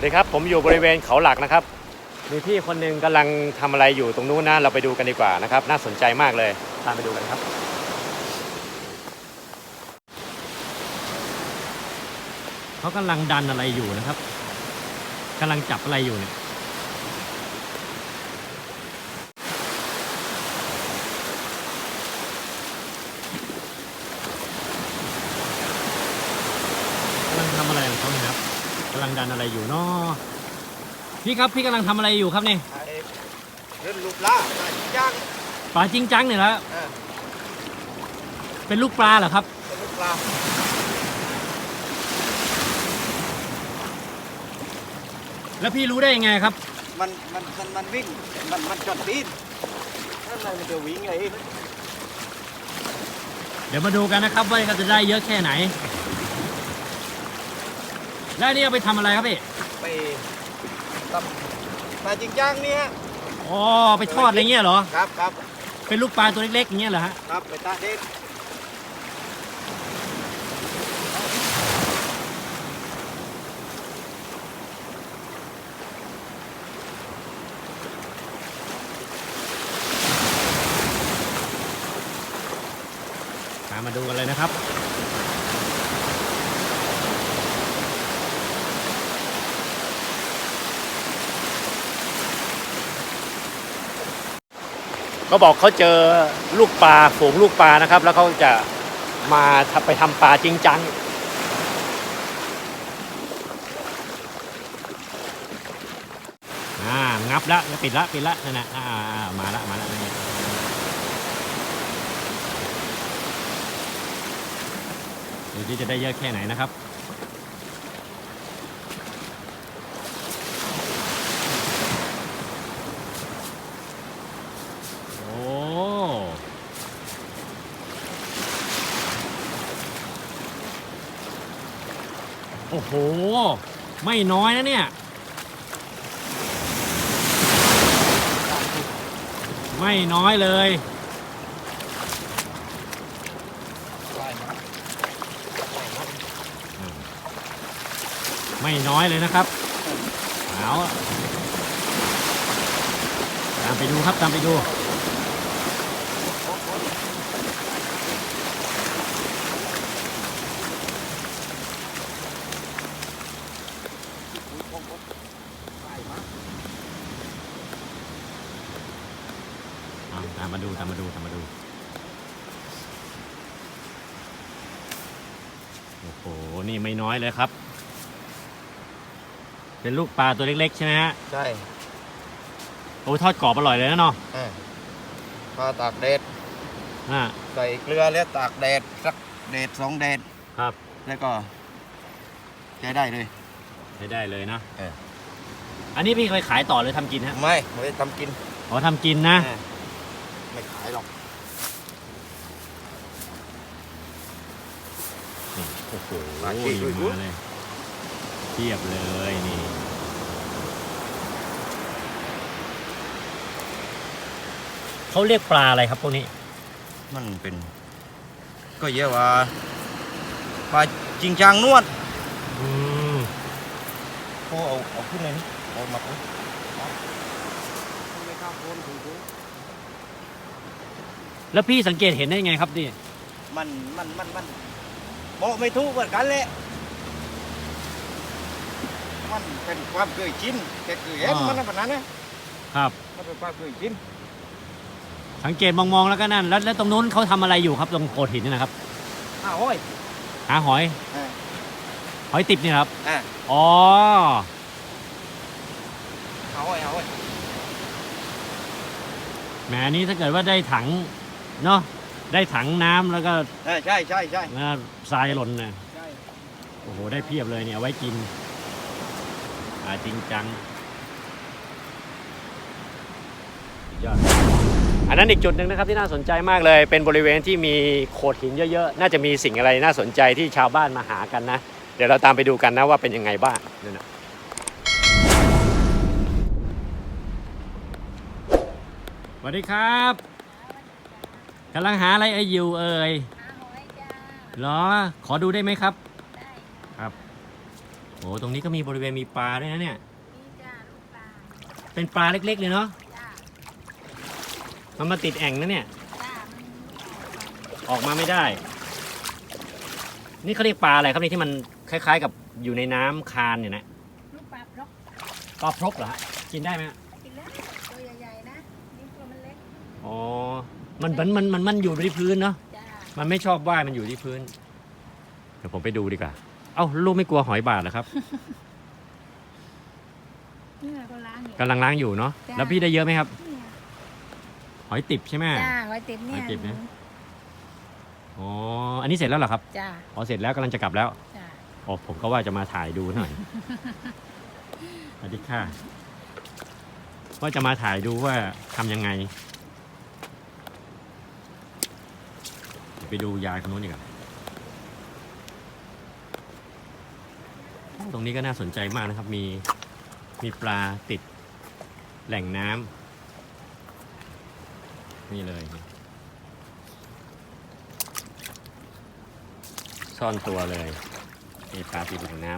วัสดีครับ ผมอยู่บริเวณเขาหลักนะครับ มีพี่คนหนึ่งกำลังทำอะไรอยู่ตรงนู้นนะเราไปดูกันดีกว่านะครับ น่าสนใจมากเลยตามไปดูกันครับ เขากำลังดันอะไรอยู่นะครับกำลังจับอะไรอยู่เนี่ย กำลังทำอะไรของเขาเนี่ยครับกำลั งดันอะไรอยู่เนาะพี่ครับพี่กำลังทำอะไรอยู่ครับเนี่ยไอ้เรื่องลูกล่าปลาย่างปลาจริงจังเนี่ยแล้วเออเป็นลูกปลาเหรอครับ เป็นลูกปลาแล้วพี่รู้ได้ยังไงครับ มันมันมันมันวิ่งมันมันจอดตีนนั่นอะไรมันจะวิ่งไงเดี๋ยวมาดูกันนะครับว่าเขาจะได้เยอะแค่ไหน แล้วอันนี่เอาไปทำอะไรครับพี่ ไปทำปลาจริงจังเนี่ยอ๋อ ไปทอดอะไรเงี้ยเหรอ ครับครับเป็นลูกปลาตัวเล็กๆอย่างเงี้ยเหรอฮะ ครับไปตาเด็ดตามมาดูกันเลยนะครับ เขาบอกเขาเจอลูกปลาฝูงลูกปลานะครับ แล้วเขาจะมาไปทำปลาจริงจังอ่างับละปิดละปิดละนั่นนะอ่าอ่ามาละมาละนี่ดูที่จะได้เยอะแค่ไหนนะครับ โอ้ โอ้โห ไม่น้อยนะเนี่ย ไม่น้อยเลยไม่น้อยเลยนะครับเอาตามไปดูครับตามไปดู เอาตา มมาดูตามมาดูตามมาดูโอ้โหนี่ไม่น้อยเลยครับ เป็นลูกปลาตัวเล็กๆ ใช่ไหมฮะใช่โอ้ยทอดกรอบอร่อยเลยนะเนาะเออปลาตากแดดอ่าใส่เกลือแล้วตากแดดสักแดดสองแดดครับแล้วก็ใช้ได้เลย ใช้ได้เลยนะเออ อันนี้พี่เคยขายต่อเลยทำกินฮะไม่ไม่ได้ทำกิน อ๋อทำกินนะเออ ไม่ขายหรอกนี่โอ้โหปลาขี้อยู่ด้วยมาเลยเทียบเลยนี่ เขาเรียกปลาอะไรครับพวกนี้ มันเป็น ก็เยอะว่าปลาจริงจังนวดอืมโอ้เอาเอาขึ้นเลยนี่เอามาเอาไม่ข้ามโคนถู แล้วพี่สังเกตเห็นได้ไงครับนี่มันมันมันมันบอกไม่ถูกเหมือนกันแหละมันเป็นความเคยชินแค่เคยเห็นมันแบบนั้นนะครับ มันเป็นความเคยชินสังเกตมองๆแล้วก็นั่นแล้วแล้วตรงนู้นเขาทำอะไรอยู่ครับตรงโขดหินนี่นะครับ อ้าวโอ้ย หาหอยเออหอยติบเนี่ยครับ อะอ๋อ เอาโอ้ยเอาโอ้ยแหมอันนี้ถ้าเกิดว่าได้ถัง เนาะได้ถังน้ำแล้วก็เออใช่ใช่ใช่แล้วทรายหล่นนะใช่โอ้โห ได้เพียบเลยเนี่ยเอาไว้กินอ่าจริงจังสุดยอดอันนั้นอีกจุดหนึ่งนะครับที่น่าสนใจมากเลย เป็นบริเวณที่มีโขดหินเยอะๆ น่าจะมีสิ่งอะไรน่าสนใจที่ชาวบ้านมาหากันนะ เดี๋ยวเราตามไปดูกันนะว่าเป็นยังไงบ้างนั่นนะสวัสดีครับ กำลังหาอะไรเอ่ยอยู่เอ่ยหาหอยจ้าเหรอ ขอดูได้ไหมครับได้ครับโอ้ตรงนี้ก็มีบริเวณมีปลาด้วยนะเนี่ยนี่จ้าลูกปลาเป็นปลาเล็กๆเลยเนาะจ้ามันมาติดแอ่งนะเนี่ยจ้ามันออกมาไม่ได้ นี่เขาเรียกปลาอะไรครับนี่ที่มันคล้าย ๆ กับอยู่ในน้ำคานเนี่ยนะลูกปลาพรกปลาพรกเหรอฮะกินได้ไหมฮะกินแล้วตัวใหญ่ๆนะนี่ตัวมันเล็กอ๋อ มันมันมันมันมันอยู่ที่พื้นเนาะจ้ามันไม่ชอบว่ายมันอยู่ที่พื้น เดี๋ยวผมไปดูดีกว่า เอ้าลูกไม่กลัวหอยบาดเหรอครับนี่ก็ล้างอยู่ กำลังล้างอยู่เนาะจ้ะ แล้วพี่ได้เยอะไหมครับ เนี่ยหอยติบใช่ไหม จ้าไว้ติดเนี่ยไว้ติดนะ อ๋ออันนี้เสร็จแล้วเหรอครับจ้าอ๋อเสร็จแล้วกำลังจะกลับแล้วจ้าอ๋อผมก็ว่าจะมาถ่ายดูหน่อยสวัสดีค่ะว่าจะมาถ่ายดูว่าทำยังไงเดี๋ยว ไปดูยายคนนู้นดีกว่าตรงนี้ก็น่าสนใจมากนะครับ มีมีปลาติดแหล่งน้ำนี่เลย ซ่อนตัวเลยนี่ปลาติดแหล่งน้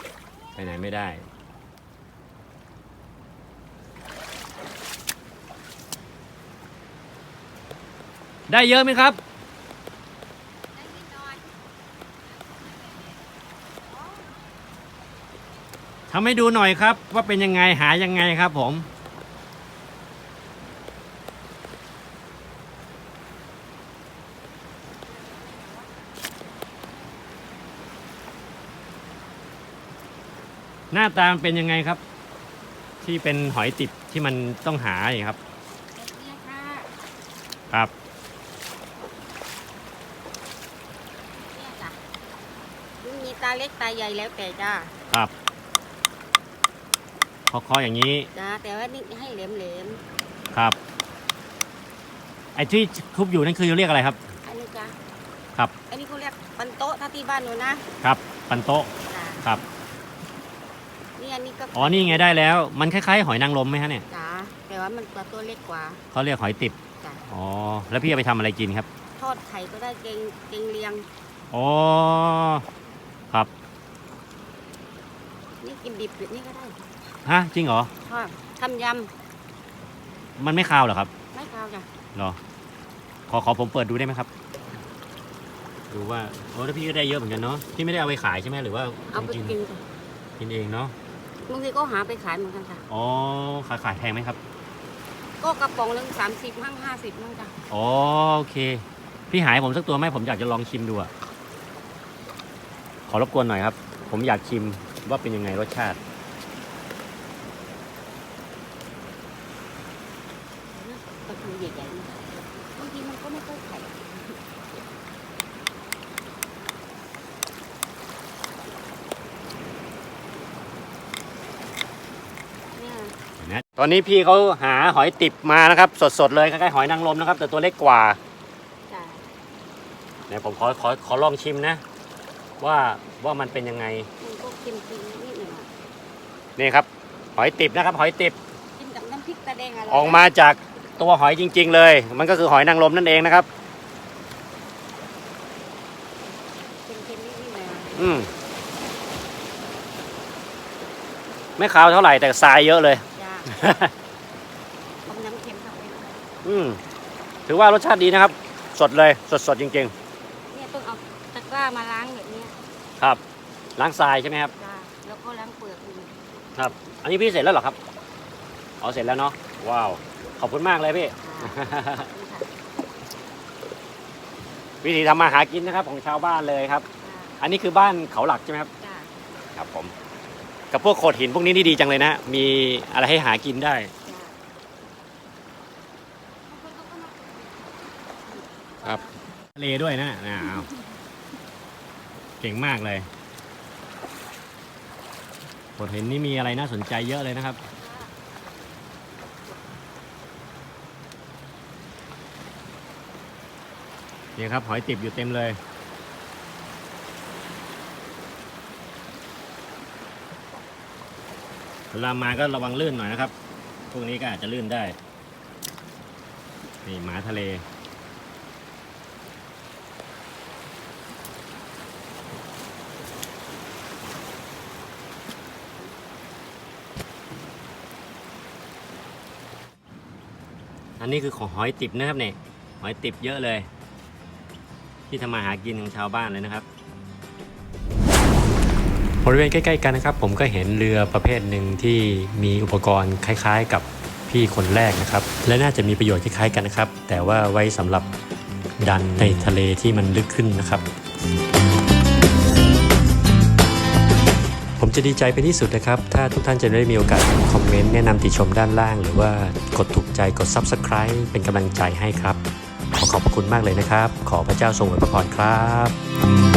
ำไปไหนไม่ได้ได้เยอะไหมครับ ได้นิดหน่อย ทำให้ดูหน่อยครับ ว่าเป็นยังไงหายังไงครับผม หน้าตามนเป็นยังไงครับ ที่เป็นหอยติบที่มันต้องหาอย่างครับแบบเนี้ยค่ะครับเนี่ยจ้ะมันมีตาเล็กตาใหญ่แล้วแต่จ้าครับ คอๆอย่างนี้ จ้าแต่ว่านี่ให้แหลมครับ ไอ้ที่ทุบอยู่นั่นคือเรียกอะไรครับ ๆอันนี้จ้าครับ อันนี้เขาเรียกปันโต๊ะถ้าที่บ้านหนูนะครับ ปันโต๊ะจ้าครับ นี่อันนี้ก็อ๋อ นี่ไงได้แล้ว มันคล้ายๆหอยนางรมไหมฮะเนี่ยจ้าแต่ว่ามันตัวเล็กกว่า เขาเรียกหอยติบ จ้ะ อ๋อ แล้วพี่เอาไปทำอะไรกินครับ ทอดไข่ก็ได้เกงเกงเลียง อ๋อ ครับ นี่กินดิบแบบนี้ก็ได้ ฮะจริงเหรอทอดทำยมันไม่คาวเหรอครับำไม่คาวจ้ะเหรอขอขอผมเปิดดูได้ไหมครับ ดูว่าโอ้แล้วพี่ก็ได้เยอะเหมือนกันเนาะพี่ไม่ได้เอาไปขายใช่ไหมหรือว่าเอาไปกินกินจ้ะกินเองเนาะบางทีก็หาไปขายเหมือนกันจ้ะอ๋อขายขายแพงไหมครับก็กระป๋องหนึ่งสามสิบมั่งห้าสิบมั่งจ้ะอ๋อโอเค พี่หายผมสักตัวไหมผมอยากจะลองชิมดูอะขอรบกวนหน่อยครับ ผมอยากชิมว่าเป็นยังไงรสชาติ ปลาทูใหญ่ๆนะบางทีมันก็ไม่ค่อยไข่เนี่ยตอนนี้พี่เขาหาหอยติบมานะครับ สดๆเลยคล้ายๆหอยนางรมนะครับ แต่ตัวเล็กกว่าจ้ะเดี๋ยวผมขอขอขอลองชิมนะ ว่าว่ามันเป็นยังไงมันก็เค็มๆนิดหน่อยนี่ครับ หอยติบนะครับ หอยติบกินกับน้ำพริกตาแดงอะไรออกมาจาก ตัวหอยจริง ๆ เลย มันก็คือหอยนางรมนั่นเองนะครับเค็มๆนิดๆหน่อยอืมไม่ขาวเท่าไหร่แต่ทรายเยอะเลยจ้ะเอาน้ำเค็มเข้าไปด้วยอืมถือว่ารสชาติดีนะครับ สดเลยสดสดๆจริง เนี่ยต้องเอาตะกร้ามาล้างแบบเนี้ยๆ ครับ ล้างทรายใช่ไหมครับ จ้ะแล้วก็ล้างเปลือกมันครับอันนี้พี่เสร็จแล้วเหรอครับ อ๋อเสร็จแล้วเนาะ ว้าว ขอบคุณมากเลยพี่ค่ะวิธีทำมาหากินนะครับ ของชาวบ้านเลยครับ อันนี้คือบ้านเขาหลักใช่ไหมครับ จ้ะครับผม กับพวกโขดหินพวกนี้นี่ดีจังเลยนะ มีอะไรให้หากินได้ จ้ะครับ ทะเลด้วยนะอ่าเอาเก่งมากเลยโขดหินนี่มีอะไรน่าสนใจเยอะเลยนะครับ นี่ครับหอยติบอยู่เต็มเลย เวลามาก็ระวังลื่นหน่อยนะครับ พวกนี้ก็อาจจะลื่นได้ นี่หมาทะเล อันนี้คือของหอยติบนะครับเนี่ยหอยติบเยอะเลย ที่ทำมาหากินของชาวบ้านเลยนะครับ บริเวณใกล้ๆกันนะครับ ผมก็เห็นเรือประเภทหนึ่งที่มีอุปกรณ์คล้าย ๆ กับพี่คนแรกนะครับ และน่าจะมีประโยชน์คล้ายๆกันนะครับ แต่ว่าไว้สำหรับดันในทะเลที่มันลึกขึ้นนะครับ ผมจะดีใจเป็นที่สุดนะครับ ถ้าทุกท่านจะได้มีโอกาสคอมเมนต์แนะนำติชมด้านล่าง หรือว่ากดถูกใจกด Subscribe เป็นกำลังใจให้ครับ ขอขอบพระคุณมากเลยนะครับ ขอพระเจ้าทรงอวยพรครับ